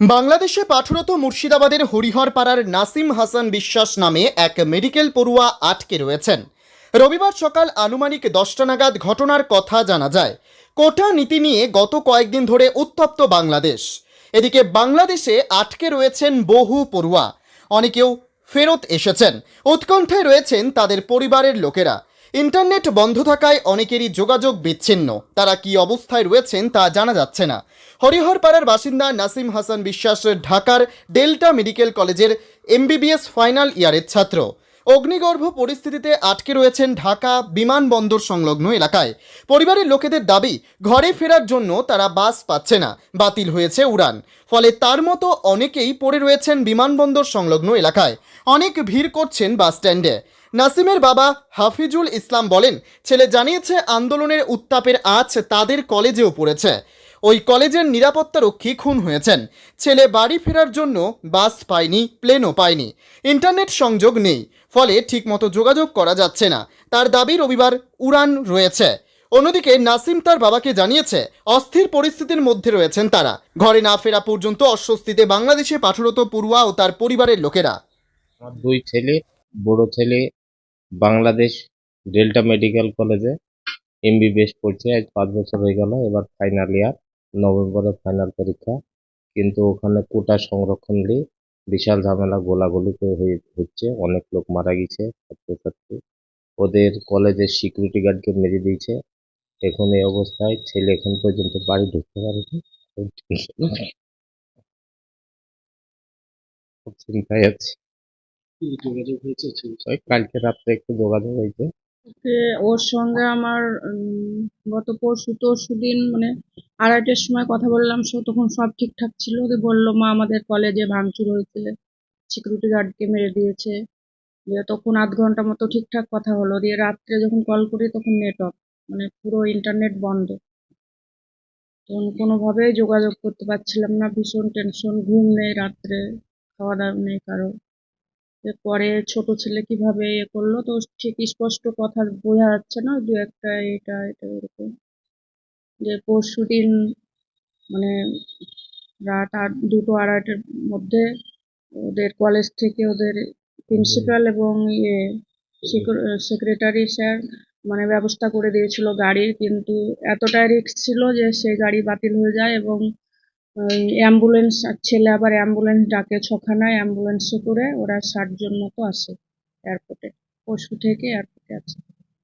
বাংলাদেশে পাঠরত মুর্শিদাবাদের হরিহরপাড়ার নাসিম হাসান বিশ্বাস নামে এক মেডিকেল পড়ুয়া আটকে রয়েছেন। রবিবার সকাল আনুমানিক দশটা নাগাদ ঘটনার কথা জানা যায়। কোটা নীতি নিয়ে গত কয়েকদিন ধরে উত্তপ্ত বাংলাদেশ। এদিকে বাংলাদেশে আটকে রয়েছেন বহু পড়ুয়া। অনেকেও ফেরত এসেছেন। উৎকণ্ঠায় রয়েছেন তাদের পরিবারের লোকেরা। ইন্টারনেট বন্ধ থাকায় অনেকেরই যোগাযোগ বিচ্ছিন্ন। তারা কি অবস্থায় রয়েছেন তা জানা যাচ্ছে না। হরিহরপাড়ার বাসিন্দা নাসিম হাসান বিশ্বাস ঢাকার ডেল্টা মেডিকেল কলেজের এমবিবিএস ফাইনাল ইয়ারের ছাত্র। অগ্নিগর্ভ পরিস্থিতিতে আটকে রয়েছেন ঢাকা বিমানবন্দর সংলগ্ন এলাকায়। পরিবারের লোকেদের দাবি, ঘরে ফেরার জন্য তারা বাস পাচ্ছে না, বাতিল হয়েছে উড়ান। ফলে তার মতো অনেকেই পড়ে রয়েছেন বিমানবন্দর সংলগ্ন এলাকায়। অনেক ভিড় করছেন বাস স্ট্যান্ডে নাসিমের বাবা হাফিজুল ইসলাম বলেন, ছেলে জানিয়েছে আন্দোলনের উত্তাপের আজ তাদের কলেজেও পড়েছে। ওই কলেজের নিরাপত্তারক্ষী খুন হয়েছেন। ছেলে বাড়ি ফেরার জন্য বাস পায়নি, প্লেনও পায়নি। ইন্টারনেট সংযোগ নেই, ফলে ঠিকমতো যোগাযোগ করা যাচ্ছে না। তার দাবি রবিবার উড়ান রয়েছে। অন্যদিকে নাসিম তার বাবাকে জানিয়েছে, অস্থির পরিস্থিতির মধ্যে রয়েছেন তারা। ঘরে না ফেরা পর্যন্ত অস্বস্তিতে বাংলাদেশে পাঠরত পড়ুয়া ও তার পরিবারের লোকেরা। আমার দুই ছেলে, বড় ছেলে বাংলাদেশ ডেল্টা মেডিকেল কলেজে এমবিবিএস পড়ছে আজ পাঁচ বছর হয়ে গেল। এবার ফাইনাল ইয়ার নভেম্বরে ফাইনাল পরীক্ষা। কিন্তু ওখানে কোটা সংরক্ষণ নিয়ে বিশাল ঝামেলা, গোলাগুলি হচ্ছে। অনেক লোক মারা গেছে, ছাত্রছাত্রী। ওদের কলেজের সিকিউরিটি গার্ডকে মেরে দিয়েছে। এখন এই অবস্থায় ছেলে এখন পর্যন্ত বাড়ি ঢুকতে পারেনি। চিন্তায় আছে। যোগাযোগ হয়েছে ওই কালকে রাত্রে একটু যোগাযোগ হয়েছে। ওর সঙ্গে আমার উম, গত পরশু তরশু দিন মানে আড়াইটার সময় কথা বললাম সে তখন সব ঠিকঠাক ছিল। ওকে বলল মা আমাদের কলেজে ভাঙচুর হয়েছে সিকিউরিটি গার্ডকে মেরে দিয়েছে। দিয়ে তখন আধ ঘণ্টা মতো ঠিকঠাক কথা হলো। দিয়ে রাত্রে যখন কল করি তখন নেটওয়ার্ক মানে পুরো ইন্টারনেট বন্ধ। তখন কোনোভাবেই যোগাযোগ করতে পারছিলাম না। ভীষণ টেনশন ঘুম নেই রাত্রে খাওয়া দাওয়া নেই কারও। পরে ছোট ছেলে কীভাবে ইয়ে করল, তো ঠিক স্পষ্ট কথা বোঝা যাচ্ছে না? দু একটা এটা এটা, এরকম। যে পরশু দিন মানে রাত আট, দুটো আড়াইটার মধ্যে ওদের কলেজ থেকে ওদের প্রিন্সিপাল এবং ইয়ে সেক্রেটারি স্যার মানে ব্যবস্থা করে দিয়েছিল গাড়ির কিন্তু এতটাই রিস্ক ছিল যে সেই গাড়ি বাতিল হয়ে যায় এবং অ্যাম্বুলেন্স ছেলে আবার অ্যাম্বুলেন্স ডাকে ছখানায় অ্যাম্বুলেন্সে করে ওরা ষাট জন মতো আসে এয়ারপোর্টে পরশু থেকে এয়ারপোর্টে আছে।